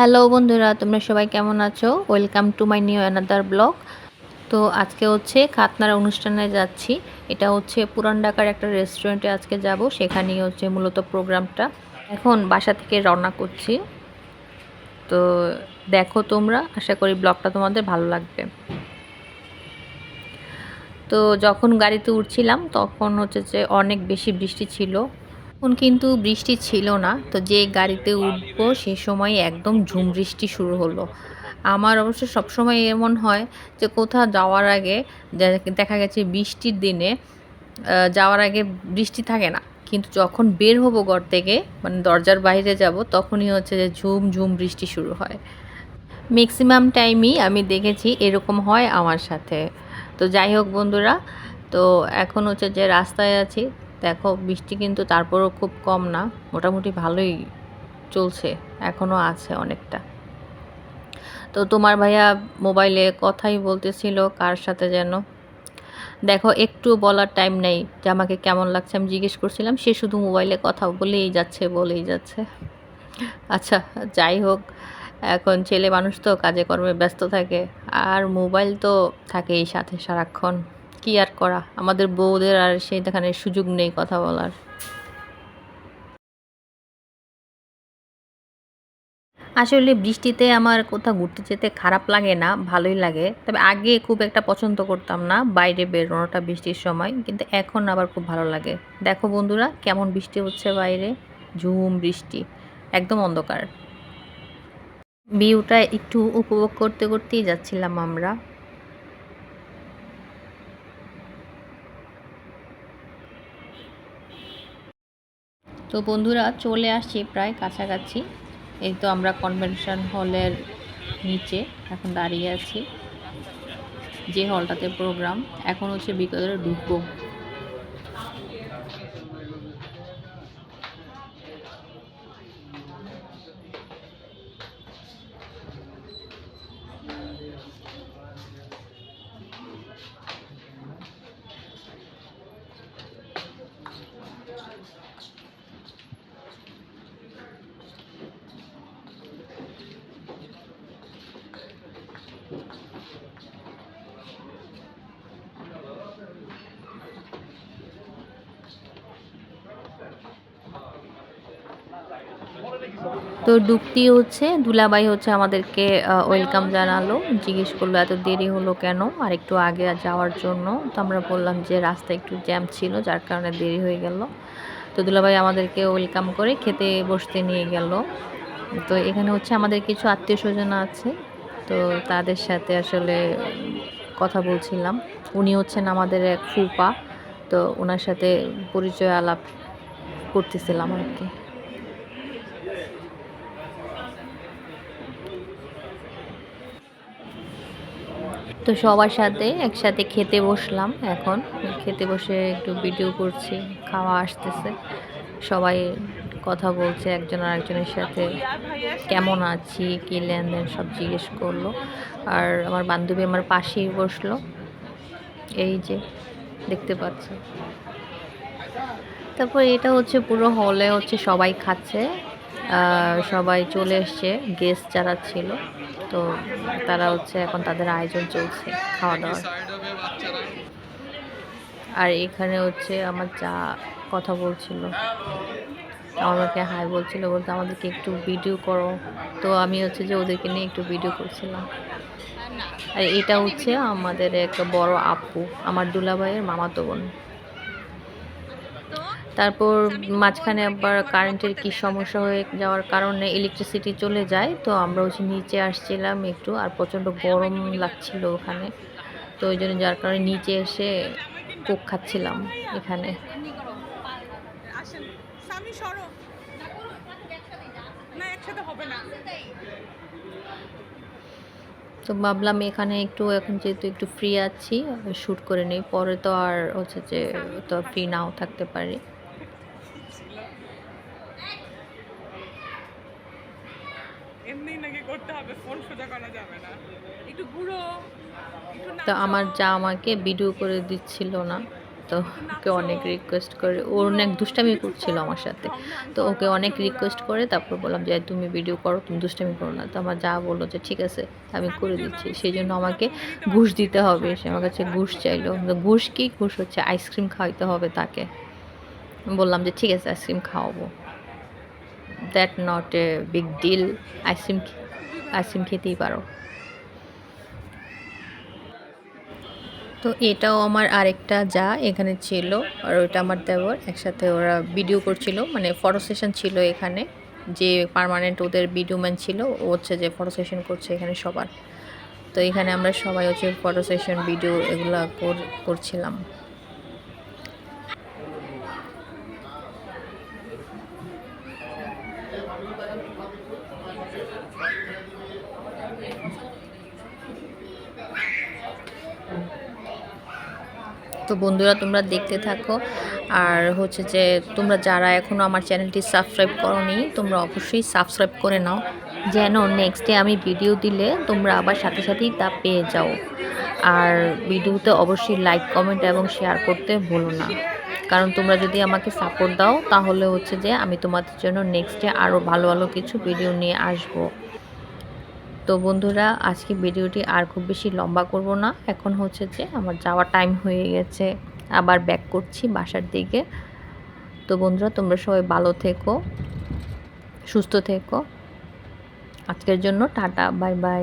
Hello বন্ধুরা, তোমরা সবাই কেমন আছো? Welcome to my new another blog তো আজকে হচ্ছে খাতনার অনুষ্ঠানে যাচ্ছি। এটা হচ্ছে পুরান ঢাকার একটা রেস্টুরেন্টে আজকে যাব। সেখানেই হচ্ছে মূলত প্রোগ্রামটা এখন বাসা থেকে রওনা করছি। তো দেখো তোমরা, আশা করি ব্লগটা তোমাদের ভালো লাগবে। তো যখন গাড়িতে উঠছিলাম, তখন হচ্ছে যে অনেক বেশি বৃষ্টি ছিল। তখন কিন্তু বৃষ্টি ছিল না, তো যে গাড়িতে উঠবো সে সময় একদম ঝুম বৃষ্টি শুরু হলো। আমার অবশ্য সবসময় এমন হয় যে কোথাও যাওয়ার আগে দেখা গেছে বৃষ্টির দিনে যাওয়ার আগে বৃষ্টি থাকে না। কিন্তু যখন বের হব ঘর থেকে মানে দরজার বাইরে যাব, তখনই হচ্ছে যে ঝুম ঝুম বৃষ্টি শুরু হয়। ম্যাক্সিমাম টাইমই আমি দেখেছি এরকম হয় আমার সাথে। তো যাই হোক বন্ধুরা, তো এখন হচ্ছে যে রাস্তায় আছি। দেখো, বৃষ্টি কিন্তু তারপরও খুব কম না। মোটামুটি ভালোই চলছে, এখনও আছে অনেকটা। তো তোমার ভাইয়া মোবাইলে কথাই বলতেছিল, কার সাথে যেন? দেখো, একটু বলার টাইম নেই, যে আমাকে কেমন লাগছে আমি জিজ্ঞেস করছিলাম, সে শুধু মোবাইলে কথা বলেই যাচ্ছে বলেই যাচ্ছে। আচ্ছা যাই হোক, এখন ছেলে মানুষ তো, কাজে কর্মে ব্যস্ত থাকে, আর মোবাইল তো থাকেই সাথে সারাক্ষণ। কি আর করা? আমাদের বউদের আর সেই দেখানে সুযোগ নেই কথা বলার। আসলে বৃষ্টিতে আমার কোথাও ঘুরতে যেতে খারাপ লাগে না, ভালোই লাগে। তবে আগে খুব একটা পছন্দ করতাম না, বাইরে বেরোনোটা বৃষ্টির সময়, কিন্তু এখন আবার খুব ভালো লাগে। দেখো বন্ধুরা, কেমন বৃষ্টি হচ্ছে বাইরে? ঝুম বৃষ্টি, একদম অন্ধকার। ভিউটা একটু উপভোগ করতে করতেই যাচ্ছিলাম আমরা। তো বন্ধুরা চলে আসছি প্রায় কাছাকাছি। এই তো আমরা কনভেনশন হলের নিচে এখন দাঁড়িয়ে আছি। যে হলটাতে প্রোগ্রাম এখন হচ্ছে বিকেলে ঢুকবো। তো ডুবতি হচ্ছে দুলাবাই হচ্ছে আমাদেরকে ওয়েলকাম জানালো। জিজ্ঞেস করল, এত দেরি হলো কেন? আর একটু আগে যাওয়ার জন্য। তো আমরা বললাম যে রাস্তা একটু জ্যাম ছিল, যার কারণে দেরি হয়ে গেল। তো দুলাভাই আমাদেরকে ওয়েলকাম করে খেতে বসতে নিয়ে গেল। তো এখানে হচ্ছে আমাদের কিছু আত্মীয় স্বজন আছে। তো তাদের সাথে আসলে কথা বলছিলাম। উনি হচ্ছেন আমাদের এক ফুপা। তো ওনার সাথে পরিচয় আলাপ করতেছিলাম আর কি। তো সবার সাথে একসাথে খেতে বসলাম এখন। খেতে বসে একটু ভিডিও করছি, খাওয়া আসতেছে। সবাই কথা বলছে, একজন আর একজনের সাথে কেমন আছি, কী লেনদেন সব জিজ্ঞেস করল। আর আমার বান্ধবী আমার পাশেই বসল। এই যে, দেখতে পাচ্ছি। তারপর এটা হচ্ছে পুরো হলে হচ্ছে সবাই খাচ্ছে। সবাই চলে এসছে গেস্ট যারা ছিল। তো তারা হচ্ছে এখন তাদের আয়োজন চলছে, খাওয়া দাওয়ার। আর এখানে হচ্ছে আমার যা কথা বলছিল, আমাকে হাই বলছিল বলতে আমাদেরকে একটু ভিডিও করো। তো আমি হচ্ছে যে ওদেরকে নিয়ে একটু ভিডিও করছিলাম। আর এটা হচ্ছে আমাদের একটা বড় আপু, আমার দুলাভাইয়ের মামাতো বোন। তারপর মাঝখানে আবার কারেন্টের কি সমস্যা হয়ে যাওয়ার কারণে ইলেকট্রিসিটি চলে যায় তো আমরা হচ্ছে নিচে আসছিলাম একটু আর প্রচণ্ড গরম লাগছিল ওখানে তো ওই জন্য যার কারণে নিচে এসে কোক খাচ্ছিলাম এখানে। তো ভাবলাম এখানে একটু এখন যেহেতু একটু ফ্রি আছি শ্যুট করে নিই পরে তো আর হচ্ছে যে তো ফ্রি নাও থাকতে পারি। এমনি নাকি করতে হবে ফোন সোজা করা যাবে না। একটু ঘুরো তো আমার যা আমাকে ভিডিও করে দিচ্ছিল না তো ওকে অনেক রিকোয়েস্ট করে ও অনেক দুষ্টামি করছিল আমার সাথে। তো ওকে অনেক রিকোয়েস্ট করে তারপর বললাম যে তুমি ভিডিও করো তুমি দুষ্টামি করো না। তো আমার যা বলল যে ঠিক আছে আমি করে দিচ্ছি। সেই জন্য আমাকে ঘুষ দিতে হবে। সে আমার কাছে ঘুষ চাইলো। ঘুষ কি? ঘুষ হচ্ছে আইসক্রিম খাওয়াইতে হবে তাকে। বললাম যে ঠিক আছে আইসক্রিম খাওয়াবো। That not a big deal. Ice cream ice cream খেতেই পারো। তো এটাও আমার আরেকটা যা এখানে ছিল, আর ওইটা আমার দেওয়ার। একসাথে ওরা ভিডিও করছিল মানে ফটো সেশন ছিল এখানে। যে পার্মানেন্ট ওদের ভিডিও ম্যান ছিল, ও হচ্ছে যে ফটো সেশন করছে এখানে সবার। তো এখানে আমরা সবাই হচ্ছে ফটো সেশন ভিডিও এগুলো করছিলাম। তো বন্ধুরা তোমরা দেখতে থাকো। আর হচ্ছে যে তোমরা যারা এখনও আমার চ্যানেলটি সাবস্ক্রাইব করনি, তোমরা অবশ্যই সাবস্ক্রাইব করে নাও। যেন নেক্সটে আমি ভিডিও দিলে তোমরা আবার সাথে সাথেই তা পেয়ে যাও। আর ভিডিওতে অবশ্যই লাইক কমেন্ট এবং শেয়ার করতে ভুলো না। কারণ তোমরা যদি আমাকে সাপোর্ট দাও, তাহলে হচ্ছে যে আমি তোমাদের জন্য নেক্সটে আরও ভালো ভালো কিছু ভিডিও নিয়ে আসব। তো বন্ধুরা, আজকে ভিডিওটি আর খুব বেশি লম্বা করব না। এখন হচ্ছে যে আমার যাওয়ার টাইম হয়ে গেছে। আবার ব্যাক করছি বাসার দিকে। তো বন্ধুরা, তোমরা সবাই ভালো থেকো, সুস্থ থেকো। আজকের জন্য টাটা বাই বাই